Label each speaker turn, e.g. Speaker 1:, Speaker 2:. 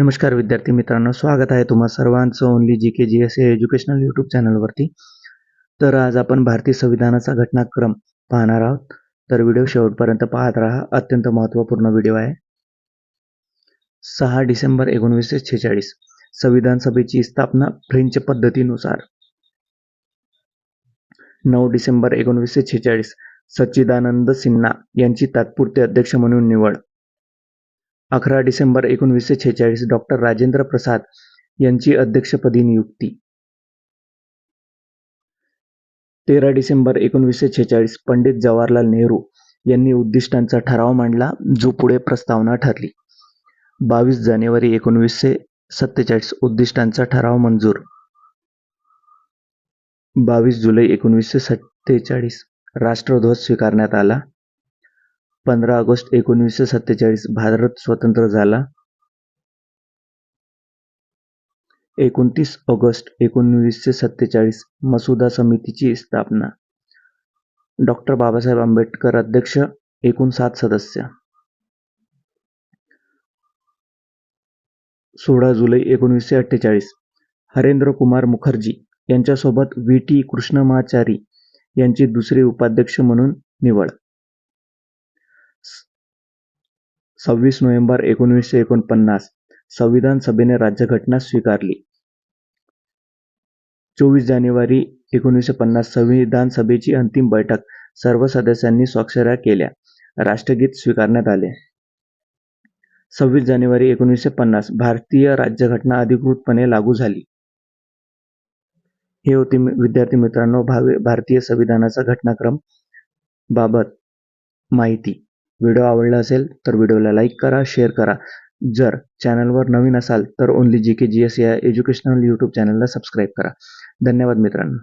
Speaker 1: नमस्कार विद्यार्थी मित्रांनो स्वागत आहे तुम्हा सर्वांचं only G K G S a educational YouTube चॅनलवरती तर आज आपण भारतीय संविधानाचा घटनाक्रम पाहणार आहोत. तर व्हिडिओ शेवटपर्यंत पाहत राहा. अत्यंत महत्त्वपूर्ण व्हिडिओ आहे. सहा डिसेंबर एकोणीसशे छेचाळीस संविधान सभेची स्थापना फ्रेंच पद्धतीनुसार. नऊ डिसेंबर एकोणीसशे छेचाळीस सच्चिदानंद सिन्हा यांची तात्पुरते अध्यक्ष म्हणून निवड. अकरा डिसेंबर एकोणीसशे छेचाळीस डॉक्टर राजेंद्र प्रसाद यांची अध्यक्षपदी नियुक्ती. तेरा डिसेंबर एकोणीसशे छेचाळीस पंडित जवाहरलाल नेहरू यांनी उद्दिष्टांचा ठराव मांडला जो पुढे प्रस्तावना ठरली. बावीस जानेवारी एकोणीसशे सत्तेचाळीस उद्दिष्टांचा ठराव मंजूर. बावीस जुलै एकोणीसशे सत्तेचाळीस राष्ट्रध्वज स्वीकारण्यात आला. पंधरा ऑगस्ट एकोणीसशे सत्तेचाळीस भारत स्वतंत्र झाला. एकोणतीस ऑगस्ट एकोणीसशे सत्तेचाळीस मसुदा समितीची स्थापना. डॉक्टर बाबासाहेब आंबेडकर अध्यक्ष एकूण सात सदस्य. सोळा जुलै एकोणीसशे अठ्ठेचाळीस हरेंद्र कुमार मुखर्जी यांच्यासोबत व्ही. टी. कृष्णमाचारी यांची दुसरे उपाध्यक्ष म्हणून निवड. सव्वीस नोव्हेंबर एकोणीसशे एकोणपन्नास. संविधान सभेने राज्यघटना स्वीकारली. चोवीस जानेवारी एकोणीसशे पन्नास संविधान सभेची अंतिम बैठक सर्व सदस्यांनी स्वाक्षऱ्या केल्या. राष्ट्रगीत स्वीकारण्यात आले. सव्वीस जानेवारी एकोणीसशे पन्नास भारतीय राज्यघटना अधिकृतपणे लागू झाली. हे होते विद्यार्थी मित्रांनो भावे भारतीय संविधानाचा घटनाक्रम बाबत माहिती. व्हिडिओ आवडला असेल तर व्हिडिओला लाईक करा शेअर करा. जर चॅनलवर नवीन असाल तर only G K G S या एज्युकेशनल यूट्यूब चॅनलला सबस्क्राईब करा. धन्यवाद मित्रांनो.